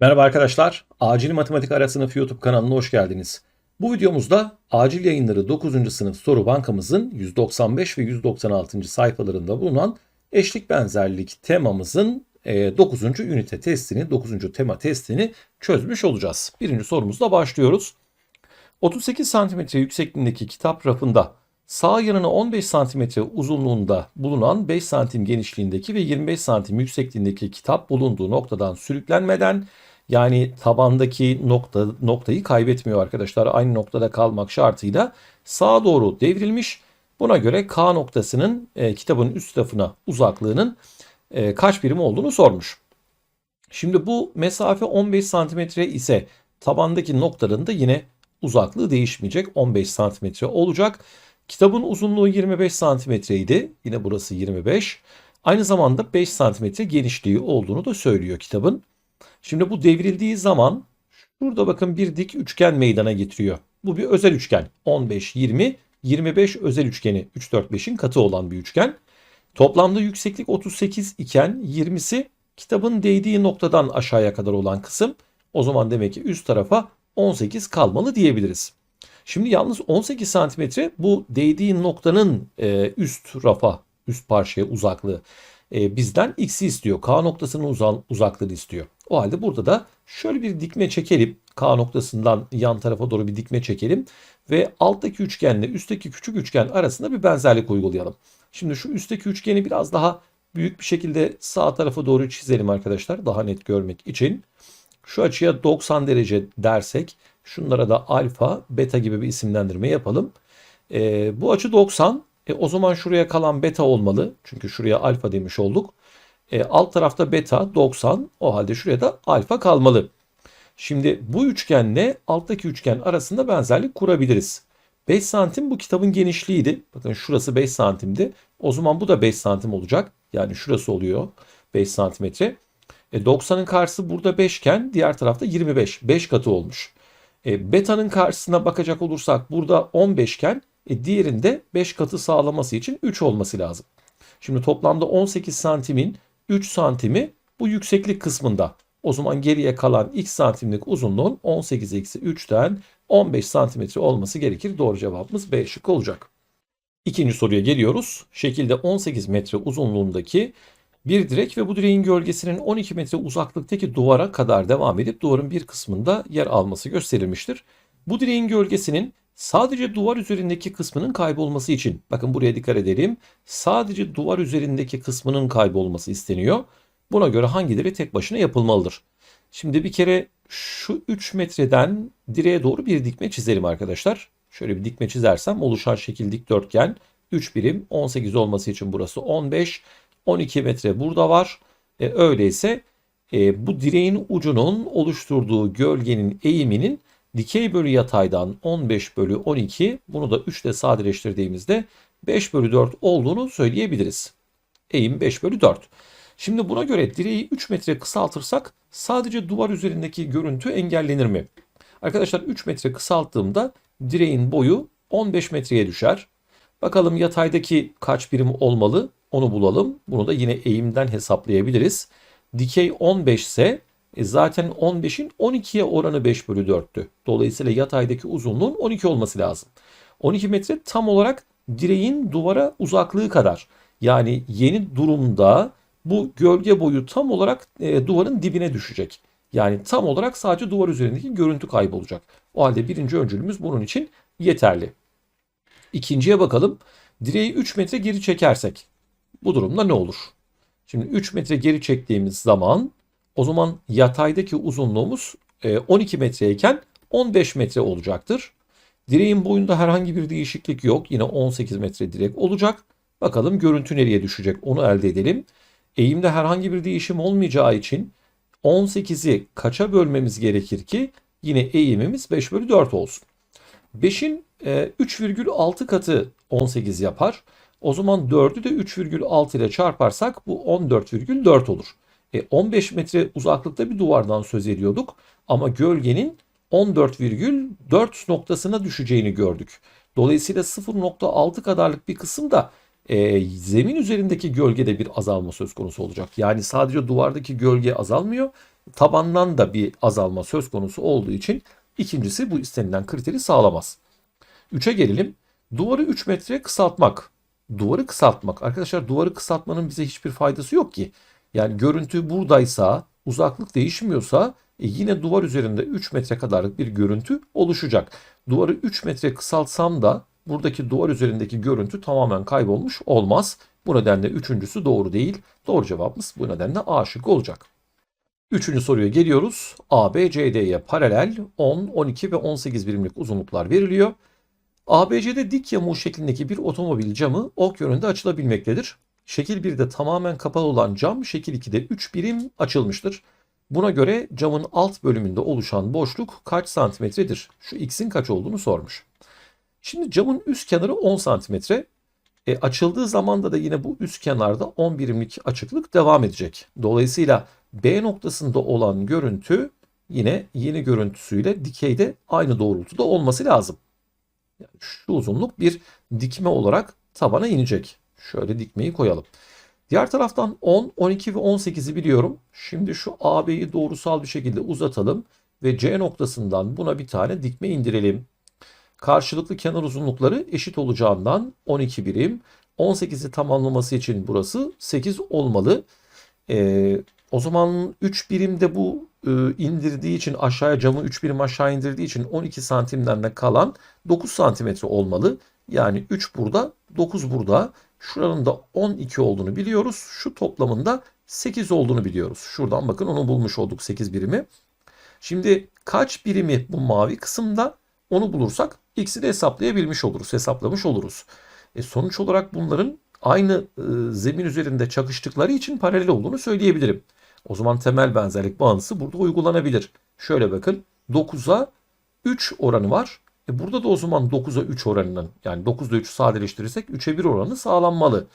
Merhaba arkadaşlar, Acil Matematik Ara Sınıfı YouTube kanalına hoş geldiniz. Bu videomuzda acil yayınları 9. sınıf soru bankamızın 195 ve 196. sayfalarında bulunan eşlik benzerlik temamızın 9. ünite testini, 9. tema testini çözmüş olacağız. Birinci sorumuzla başlıyoruz. 38 cm yüksekliğindeki kitap rafında sağ yanına 15 cm uzunluğunda bulunan 5 cm genişliğindeki ve 25 cm yüksekliğindeki kitap bulunduğu noktadan sürüklenmeden yani tabandaki nokta noktayı kaybetmiyor arkadaşlar. Aynı noktada kalmak şartıyla sağa doğru devrilmiş. Buna göre K noktasının e, kitabın üst tarafına uzaklığının e, kaç birim olduğunu sormuş. Şimdi bu mesafe 15 santimetre ise tabandaki noktaların da yine uzaklığı değişmeyecek. 15 santimetre olacak. Kitabın uzunluğu 25 santimetreydi. Yine burası 25. Aynı zamanda 5 santimetre genişliği olduğunu da söylüyor kitabın. Şimdi bu devrildiği zaman burada bakın bir dik üçgen meydana getiriyor. Bu bir özel üçgen. 15, 20, 25 özel üçgeni 3, 4, 5'in katı olan bir üçgen. Toplamda yükseklik 38 iken 20'si kitabın değdiği noktadan aşağıya kadar olan kısım. O zaman demek ki üst tarafa 18 kalmalı diyebiliriz. Şimdi yalnız 18 santimetre bu değdiği noktanın e, üst rafa, üst parçaya uzaklığı e, bizden x'i istiyor. K noktasının uzan, uzaklığını istiyor. O halde burada da şöyle bir dikme çekelim. K noktasından yan tarafa doğru bir dikme çekelim. Ve alttaki üçgenle üstteki küçük üçgen arasında bir benzerlik uygulayalım. Şimdi şu üstteki üçgeni biraz daha büyük bir şekilde sağ tarafa doğru çizelim arkadaşlar. Daha net görmek için. Şu açıya 90 derece dersek şunlara da alfa, beta gibi bir isimlendirme yapalım. E, bu açı 90. E, o zaman şuraya kalan beta olmalı. Çünkü şuraya alfa demiş olduk. E, alt tarafta beta 90. O halde şuraya da alfa kalmalı. Şimdi bu üçgenle alttaki üçgen arasında benzerlik kurabiliriz. 5 santim bu kitabın genişliğiydi. Bakın şurası 5 santimdi. O zaman bu da 5 santim olacak. Yani şurası oluyor 5 santimetre. E 90'ın karşısı burada 5 iken diğer tarafta 25. 5 katı olmuş. E, beta'nın karşısına bakacak olursak burada 15 iken e, diğerinde 5 katı sağlaması için 3 olması lazım. Şimdi toplamda 18 santimin 3 santimi bu yükseklik kısmında. O zaman geriye kalan x santimlik uzunluğun 18 eksi 3'ten 15 santimetre olması gerekir. Doğru cevabımız B şıkkı olacak. İkinci soruya geliyoruz. Şekilde 18 metre uzunluğundaki bir direk ve bu direğin gölgesinin 12 metre uzaklıktaki duvara kadar devam edip duvarın bir kısmında yer alması gösterilmiştir. Bu direğin gölgesinin sadece duvar üzerindeki kısmının kaybolması için bakın buraya dikkat edelim. Sadece duvar üzerindeki kısmının kaybolması isteniyor. Buna göre hangileri tek başına yapılmalıdır? Şimdi bir kere şu 3 metreden direğe doğru bir dikme çizelim arkadaşlar. Şöyle bir dikme çizersem oluşan şekil dikdörtgen 3 birim 18 olması için burası 15 12 metre burada var. E, öyleyse e, bu direğin ucunun oluşturduğu gölgenin eğiminin dikey bölü yataydan 15 bölü 12 bunu da 3 ile sadeleştirdiğimizde 5 bölü 4 olduğunu söyleyebiliriz. Eğim 5 bölü 4. Şimdi buna göre direği 3 metre kısaltırsak sadece duvar üzerindeki görüntü engellenir mi? Arkadaşlar 3 metre kısalttığımda direğin boyu 15 metreye düşer. Bakalım yataydaki kaç birim olmalı onu bulalım. Bunu da yine eğimden hesaplayabiliriz. Dikey 15 ise e zaten 15'in 12'ye oranı 5 bölü 4'tü. Dolayısıyla yataydaki uzunluğun 12 olması lazım. 12 metre tam olarak direğin duvara uzaklığı kadar. Yani yeni durumda bu gölge boyu tam olarak e, duvarın dibine düşecek. Yani tam olarak sadece duvar üzerindeki görüntü kaybolacak. O halde birinci öncülümüz bunun için yeterli. İkinciye bakalım. Direği 3 metre geri çekersek bu durumda ne olur? Şimdi 3 metre geri çektiğimiz zaman o zaman yataydaki uzunluğumuz 12 e, metreyken 15 metre olacaktır. Direğin boyunda herhangi bir değişiklik yok. Yine 18 metre direk olacak. Bakalım görüntü nereye düşecek onu elde edelim. Eğimde herhangi bir değişim olmayacağı için 18'i kaça bölmemiz gerekir ki yine eğimimiz 5 bölü 4 olsun. 5'in 3,6 e, katı 18 yapar. O zaman 4'ü de 3,6 ile çarparsak bu 14,4 olur. E 15 metre uzaklıkta bir duvardan söz ediyorduk ama gölgenin 14,4 noktasına düşeceğini gördük. Dolayısıyla 0.6 kadarlık bir kısım da e, zemin üzerindeki gölgede bir azalma söz konusu olacak. Yani sadece duvardaki gölge azalmıyor. tabandan da bir azalma söz konusu olduğu için ikincisi bu istenilen kriteri sağlamaz. 3'e gelelim. Duvarı 3 metre kısaltmak. Duvarı kısaltmak. Arkadaşlar duvarı kısaltmanın bize hiçbir faydası yok ki. Yani görüntü buradaysa, uzaklık değişmiyorsa e yine duvar üzerinde 3 metre kadarlık bir görüntü oluşacak. Duvarı 3 metre kısaltsam da buradaki duvar üzerindeki görüntü tamamen kaybolmuş olmaz. Bu nedenle üçüncüsü doğru değil. Doğru cevabımız bu nedenle A şıkkı olacak. Üçüncü soruya geliyoruz. ABCD'ye paralel 10, 12 ve 18 birimlik uzunluklar veriliyor. ABC'de dik yamuğu şeklindeki bir otomobil camı ok yönünde açılabilmektedir. Şekil 1'de tamamen kapalı olan cam şekil 2'de 3 birim açılmıştır. Buna göre camın alt bölümünde oluşan boşluk kaç santimetredir? Şu x'in kaç olduğunu sormuş. Şimdi camın üst kenarı 10 santimetre. E, açıldığı zamanda da yine bu üst kenarda 10 birimlik açıklık devam edecek. Dolayısıyla B noktasında olan görüntü yine yeni görüntüsüyle dikeyde aynı doğrultuda olması lazım. Yani şu uzunluk bir dikme olarak tabana inecek. Şöyle dikmeyi koyalım. Diğer taraftan 10, 12 ve 18'i biliyorum. Şimdi şu AB'yi doğrusal bir şekilde uzatalım ve C noktasından buna bir tane dikme indirelim. Karşılıklı kenar uzunlukları eşit olacağından 12 birim. 18'i tamamlaması için burası 8 olmalı. Ee, o zaman 3 birimde bu e, indirdiği için aşağıya camı 3 birim aşağı indirdiği için 12 santimden de kalan 9 santimetre olmalı. Yani 3 burada 9 burada. Şuranın da 12 olduğunu biliyoruz. Şu toplamında 8 olduğunu biliyoruz. Şuradan bakın onu bulmuş olduk 8 birimi. Şimdi kaç birimi bu mavi kısımda onu bulursak x'i de hesaplayabilmiş oluruz. Hesaplamış oluruz. E sonuç olarak bunların aynı e, zemin üzerinde çakıştıkları için paralel olduğunu söyleyebilirim. O zaman temel benzerlik bağıntısı burada uygulanabilir. Şöyle bakın 9'a 3 oranı var. E burada da o zaman 9'a 3 oranının yani 9'da 3'ü sadeleştirirsek 3'e 1 oranı sağlanmalı.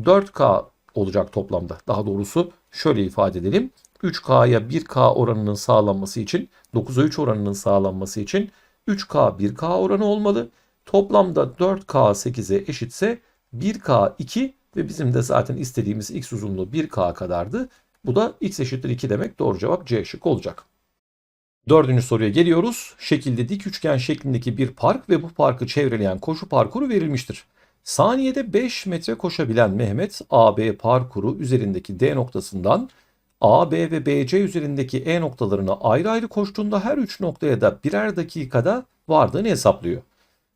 4K olacak toplamda. Daha doğrusu şöyle ifade edelim. 3K'ya 1K oranının sağlanması için 9'a 3 oranının sağlanması için 3K 1K oranı olmalı. Toplamda 4K 8'e eşitse 1K 2 ve bizim de zaten istediğimiz x uzunluğu 1K kadardı. Bu da x eşittir 2 demek. Doğru cevap C şık olacak. Dördüncü soruya geliyoruz. Şekilde dik üçgen şeklindeki bir park ve bu parkı çevreleyen koşu parkuru verilmiştir. Saniyede 5 metre koşabilen Mehmet AB parkuru üzerindeki D noktasından A, B ve BC üzerindeki E noktalarına ayrı ayrı koştuğunda her üç noktaya da birer dakikada vardığını hesaplıyor.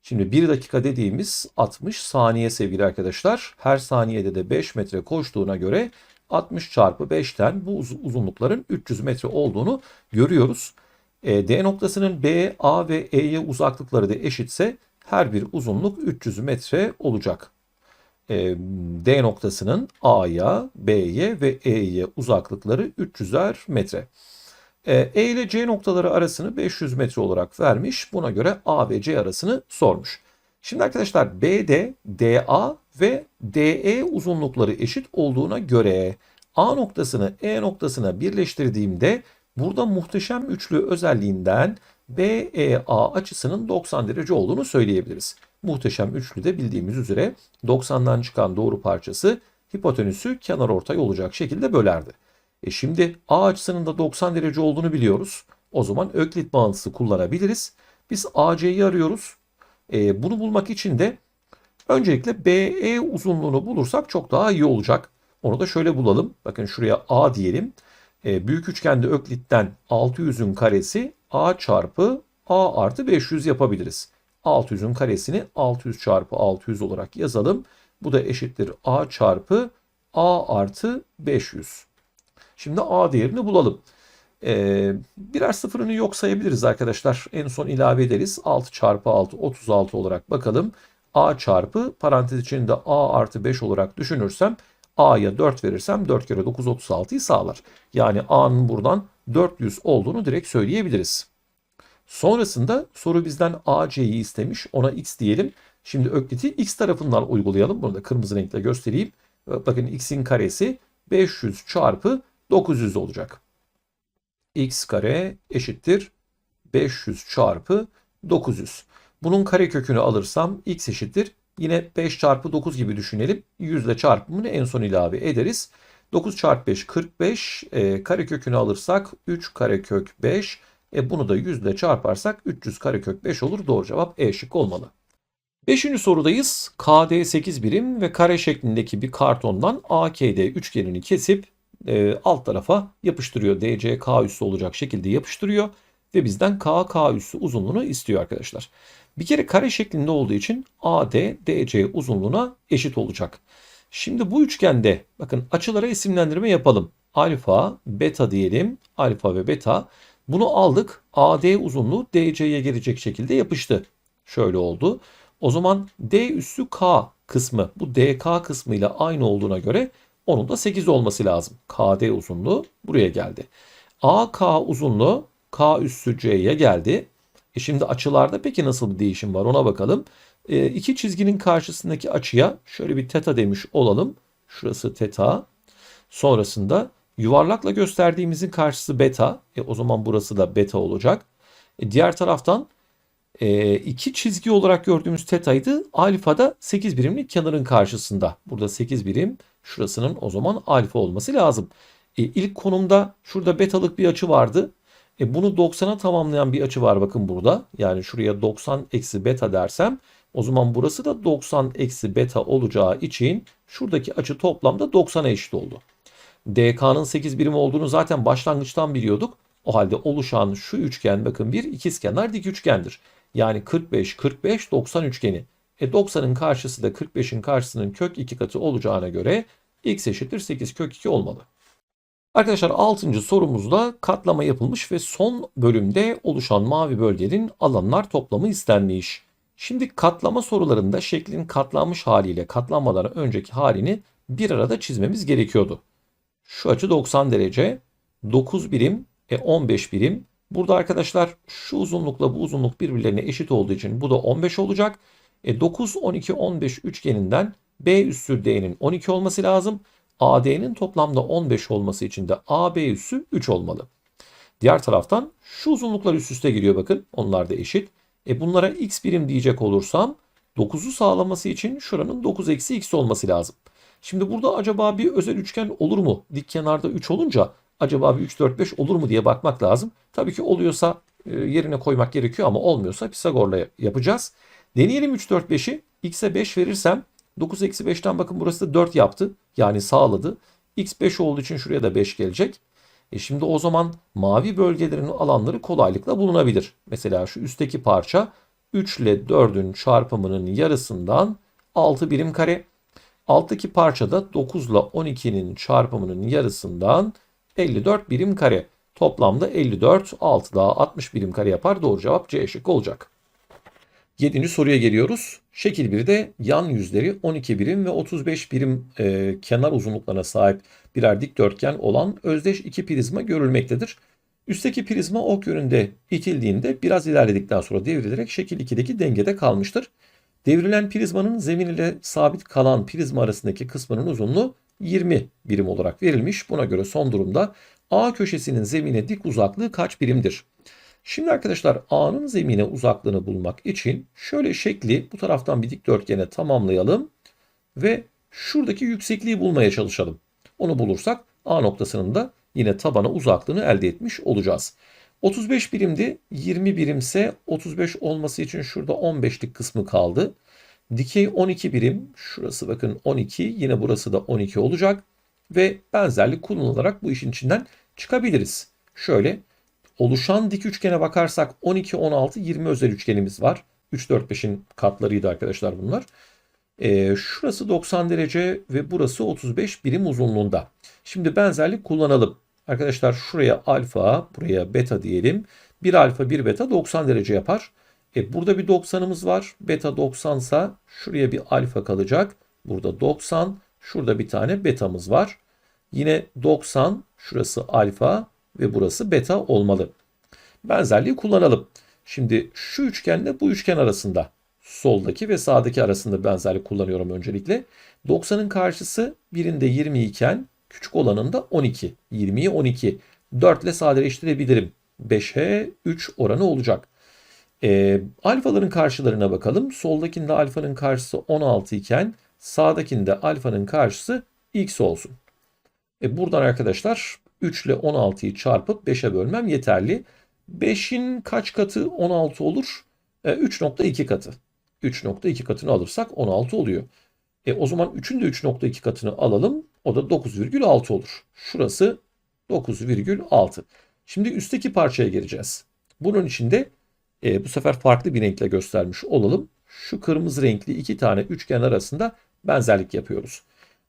Şimdi 1 dakika dediğimiz 60 saniye sevgili arkadaşlar. Her saniyede de 5 metre koştuğuna göre 60 çarpı 5'ten bu uzunlukların 300 metre olduğunu görüyoruz. E, D noktasının B, A ve E'ye uzaklıkları da eşitse her bir uzunluk 300 metre olacak. E, D noktasının A'ya, B'ye ve E'ye uzaklıkları 300'er metre. E, e ile C noktaları arasını 500 metre olarak vermiş. Buna göre A ve C arasını sormuş. Şimdi arkadaşlar BD, DA ve DE uzunlukları eşit olduğuna göre A noktasını E noktasına birleştirdiğimde burada muhteşem üçlü özelliğinden BEA açısının 90 derece olduğunu söyleyebiliriz. Muhteşem üçlü de bildiğimiz üzere 90'dan çıkan doğru parçası hipotenüsü kenar ortay olacak şekilde bölerdi. E şimdi A açısının da 90 derece olduğunu biliyoruz. O zaman Öklit bağıntısı kullanabiliriz. Biz AC'yi arıyoruz. E, bunu bulmak için de öncelikle BE uzunluğunu bulursak çok daha iyi olacak. Onu da şöyle bulalım. Bakın şuraya A diyelim. E, büyük üçgende Öklit'ten 600'ün karesi A çarpı A artı 500 yapabiliriz. 600'ün karesini 600 çarpı 600 olarak yazalım. Bu da eşittir A çarpı A artı 500. Şimdi A değerini bulalım. Ee, birer sıfırını yok sayabiliriz arkadaşlar. En son ilave ederiz. 6 çarpı 6 36 olarak bakalım. A çarpı parantez içinde A artı 5 olarak düşünürsem A'ya 4 verirsem 4 kere 9 36'yı sağlar. Yani A'nın buradan 400 olduğunu direkt söyleyebiliriz. Sonrasında soru bizden AC'yi istemiş. Ona x diyelim. Şimdi Öklit'i x tarafından uygulayalım. Bunu da kırmızı renkle göstereyim. Bakın x'in karesi 500 çarpı 900 olacak. X kare eşittir 500 çarpı 900. Bunun kare kökünü alırsam x eşittir. Yine 5 çarpı 9 gibi düşünelim. 100 ile çarpımını en son ilave ederiz. 9 çarpı 5 45. E, karekökünü alırsak 3 karekök 5. E, bunu da 100 ile çarparsak 300 karekök 5 olur. Doğru cevap E şıkkı olmalı. Beşinci sorudayız. KD 8 birim ve kare şeklindeki bir kartondan AKD üçgenini kesip e, alt tarafa yapıştırıyor. DC K üssü olacak şekilde yapıştırıyor ve bizden K K üssü uzunluğunu istiyor arkadaşlar. Bir kere kare şeklinde olduğu için AD DC uzunluğuna eşit olacak. Şimdi bu üçgende bakın açılara isimlendirme yapalım. Alfa, beta diyelim. Alfa ve beta. Bunu aldık. AD uzunluğu DC'ye gelecek şekilde yapıştı. Şöyle oldu. O zaman D üssü K kısmı bu DK kısmıyla aynı olduğuna göre onun da 8 olması lazım. KD uzunluğu buraya geldi. AK uzunluğu K üssü C'ye geldi. E şimdi açılarda peki nasıl bir değişim var ona bakalım. E, iki çizginin karşısındaki açıya şöyle bir teta demiş olalım. Şurası teta. Sonrasında yuvarlakla gösterdiğimizin karşısı beta. E, o zaman burası da beta olacak. E, diğer taraftan e, iki çizgi olarak gördüğümüz tetaydı. Alfa da 8 birimlik kenarın karşısında. Burada 8 birim. Şurasının o zaman alfa olması lazım. E, ilk konumda şurada betalık bir açı vardı. E, bunu 90'a tamamlayan bir açı var bakın burada. Yani şuraya 90 eksi beta dersem o zaman burası da 90 eksi beta olacağı için şuradaki açı toplamda 90'a eşit oldu. DK'nın 8 birim olduğunu zaten başlangıçtan biliyorduk. O halde oluşan şu üçgen bakın bir ikizkenar dik üçgendir. Yani 45, 45, 90 üçgeni. E 90'ın karşısı da 45'in karşısının kök 2 katı olacağına göre x eşittir 8 kök 2 olmalı. Arkadaşlar 6. sorumuzda katlama yapılmış ve son bölümde oluşan mavi bölgenin alanlar toplamı istenmiş. Şimdi katlama sorularında şeklin katlanmış haliyle katlanmadan önceki halini bir arada çizmemiz gerekiyordu. Şu açı 90 derece, 9 birim, e 15 birim. Burada arkadaşlar şu uzunlukla bu uzunluk birbirlerine eşit olduğu için bu da 15 olacak. E 9, 12, 15 üçgeninden B üssü D'nin 12 olması lazım. AD'nin toplamda 15 olması için de AB üssü 3 olmalı. Diğer taraftan şu uzunluklar üst üste giriyor bakın. Onlar da eşit. E bunlara x birim diyecek olursam 9'u sağlaması için şuranın 9 eksi x olması lazım. Şimdi burada acaba bir özel üçgen olur mu? Dik kenarda 3 olunca acaba bir 3, 4, 5 olur mu diye bakmak lazım. Tabii ki oluyorsa e, yerine koymak gerekiyor ama olmuyorsa Pisagor'la yapacağız. Deneyelim 3, 4, 5'i. X'e 5 verirsem 9 eksi 5'ten bakın burası da 4 yaptı. Yani sağladı. X 5 olduğu için şuraya da 5 gelecek. E şimdi o zaman mavi bölgelerin alanları kolaylıkla bulunabilir. Mesela şu üstteki parça 3 ile 4'ün çarpımının yarısından 6 birim kare. Alttaki parçada 9 ile 12'nin çarpımının yarısından 54 birim kare. Toplamda 54, 6 daha 60 birim kare yapar. Doğru cevap C şık olacak. 7. soruya geliyoruz. Şekil 1'de yan yüzleri 12 birim ve 35 birim e, kenar uzunluklarına sahip birer dikdörtgen olan özdeş iki prizma görülmektedir. Üstteki prizma ok yönünde itildiğinde biraz ilerledikten sonra devrilerek şekil 2'deki dengede kalmıştır. Devrilen prizmanın zemin ile sabit kalan prizma arasındaki kısmının uzunluğu 20 birim olarak verilmiş. Buna göre son durumda A köşesinin zemine dik uzaklığı kaç birimdir? Şimdi arkadaşlar A'nın zemine uzaklığını bulmak için şöyle şekli bu taraftan bir dikdörtgene tamamlayalım ve şuradaki yüksekliği bulmaya çalışalım. Onu bulursak A noktasının da yine tabana uzaklığını elde etmiş olacağız. 35 birimdi. 20 birimse 35 olması için şurada 15'lik kısmı kaldı. Dikey 12 birim. Şurası bakın 12. Yine burası da 12 olacak. Ve benzerlik kullanılarak bu işin içinden çıkabiliriz. Şöyle oluşan dik üçgene bakarsak 12, 16, 20 özel üçgenimiz var. 3, 4, 5'in katlarıydı arkadaşlar bunlar. Ee, şurası 90 derece ve burası 35 birim uzunluğunda. Şimdi benzerlik kullanalım. Arkadaşlar şuraya alfa, buraya beta diyelim. Bir alfa, bir beta 90 derece yapar. E, burada bir 90'ımız var. Beta 90 sa şuraya bir alfa kalacak. Burada 90. Şurada bir tane betamız var. Yine 90. Şurası alfa ve burası beta olmalı. Benzerliği kullanalım. Şimdi şu üçgenle bu üçgen arasında soldaki ve sağdaki arasında benzerlik kullanıyorum öncelikle. 90'ın karşısı birinde 20 iken küçük olanında 12. 20'yi 12. 4 ile sadeleştirebilirim. 5'e 3 oranı olacak. E, alfaların karşılarına bakalım. Soldakinde alfanın karşısı 16 iken sağdakinde alfanın karşısı x olsun. E buradan arkadaşlar 3 ile 16'yı çarpıp 5'e bölmem yeterli. 5'in kaç katı 16 olur? E, 3.2 katı. 3.2 katını alırsak 16 oluyor. E, o zaman 3'ün de 3.2 katını alalım. O da 9,6 olur. Şurası 9,6. Şimdi üstteki parçaya geleceğiz. Bunun içinde e, bu sefer farklı bir renkle göstermiş olalım. Şu kırmızı renkli iki tane üçgen arasında benzerlik yapıyoruz.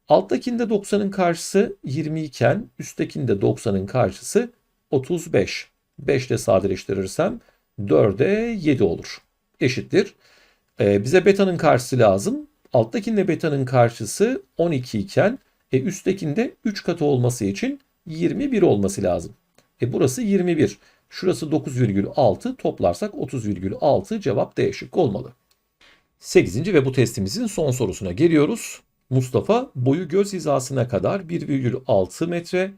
Alttakinde 90'ın karşısı 20 iken üsttekinde 90'ın karşısı 35. 5 ile sadeleştirirsem 4'e 7 olur. Eşittir. Ee, bize beta'nın karşısı lazım. Alttakinde beta'nın karşısı 12 iken e, üsttekinde 3 katı olması için 21 olması lazım. E, burası 21. Şurası 9,6 toplarsak 30,6 cevap D şıkkı olmalı. 8. ve bu testimizin son sorusuna geliyoruz. Mustafa boyu göz hizasına kadar 1,6 metre,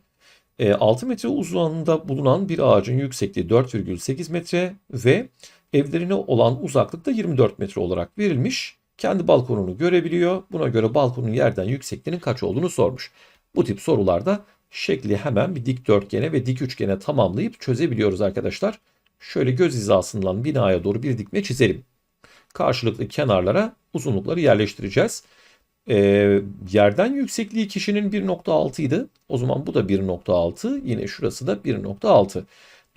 e, 6 metre uzunluğunda bulunan bir ağacın yüksekliği 4,8 metre ve evlerine olan uzaklıkta 24 metre olarak verilmiş. Kendi balkonunu görebiliyor. Buna göre balkonun yerden yüksekliğinin kaç olduğunu sormuş. Bu tip sorularda şekli hemen bir dikdörtgene ve dik üçgene tamamlayıp çözebiliyoruz arkadaşlar. Şöyle göz hizasından binaya doğru bir dikme çizelim. Karşılıklı kenarlara uzunlukları yerleştireceğiz. Ee, yerden yüksekliği kişinin 1.6 idi. O zaman bu da 1.6. Yine şurası da 1.6.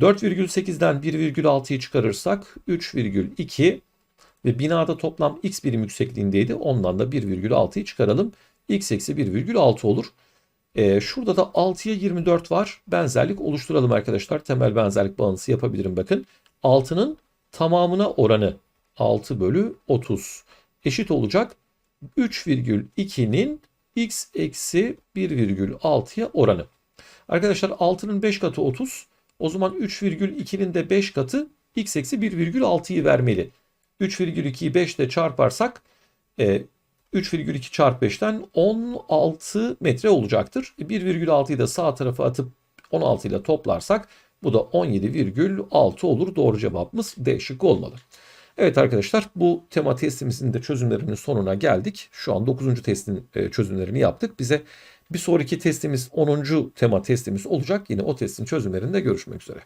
4,8'den 1,6'yı çıkarırsak 3,2 ve binada toplam x birim yüksekliğindeydi. Ondan da 1,6'yı çıkaralım. x eksi 1,6 olur. Ee, şurada da 6'ya 24 var. Benzerlik oluşturalım arkadaşlar. Temel benzerlik bağıntısı yapabilirim bakın. 6'nın tamamına oranı 6 bölü 30 eşit olacak. 3,2'nin x eksi 1,6'ya oranı. Arkadaşlar 6'nın 5 katı 30. O zaman 3,2'nin de 5 katı x eksi 1,6'yı vermeli. 3,2'yi 5 ile çarparsak e, 3,2 çarpı 5'ten 16 metre olacaktır. 1,6'yı da sağ tarafa atıp 16 ile toplarsak bu da 17,6 olur. Doğru cevabımız D şıkkı olmalı. Evet arkadaşlar bu tema testimizin de çözümlerinin sonuna geldik. Şu an 9. testin e, çözümlerini yaptık. Bize bir sonraki testimiz 10. tema testimiz olacak. Yine o testin çözümlerinde görüşmek üzere.